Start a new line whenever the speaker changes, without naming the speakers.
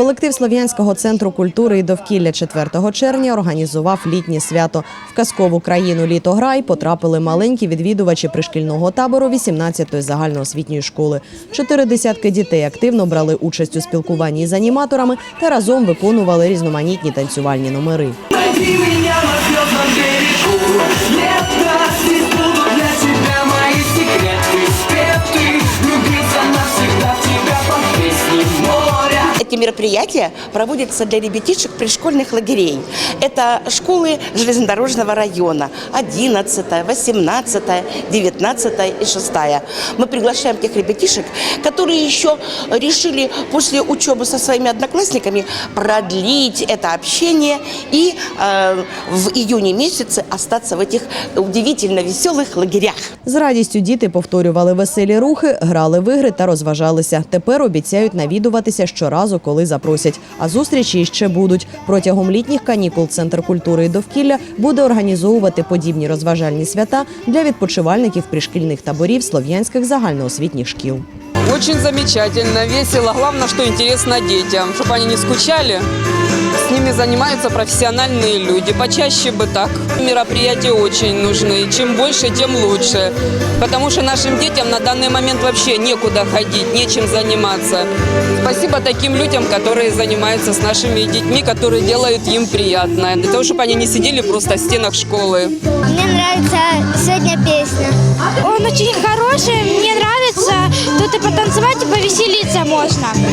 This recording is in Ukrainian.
Колектив Слов'янського центру культури і довкілля 4 червня організував літнє свято. В казкову країну літограй потрапили маленькі відвідувачі пришкільного табору 18-ї загальноосвітньої школи. Чотири десятки дітей активно брали участь у спілкуванні з аніматорами та разом виконували різноманітні танцювальні номери.
моря
Эти мероприятия проводятся для ребятишек пришкольных лагерей. Это школы железнодорожного района 11, 18, 19 и 6. Мы приглашаем тех ребятишек, которые еще решили после учебы со своими одноклассниками продлить это общение и э, в июне месяце остаться в этих удивительно веселых лагерях.
З радістю діти повторювали веселі рухи, грали в ігри та розважалися. Тепер обіцяють навідуватися щоразу, коли запросять. А зустрічі ще будуть. Протягом літніх канікул Центр культури і довкілля буде організовувати подібні розважальні свята для відпочивальників пришкільних таборів слов'янських загальноосвітніх шкіл.
Очень замечательно, весело. Главное, что интересно детям, чтобы они не скучали. С ними занимаются профессиональные люди. Почаще бы так. Мероприятия очень нужны. Чем больше, тем лучше. Потому что нашим детям на данный момент вообще некуда ходить, нечем заниматься. Спасибо таким людям, которые занимаются с нашими детьми, которые делают им приятно. Для того, чтобы они не сидели просто в стенах школы.
Мне нравится сегодня песня. Он очень хороший, мне нравится. Тут и потанцевать, повеселиться можно.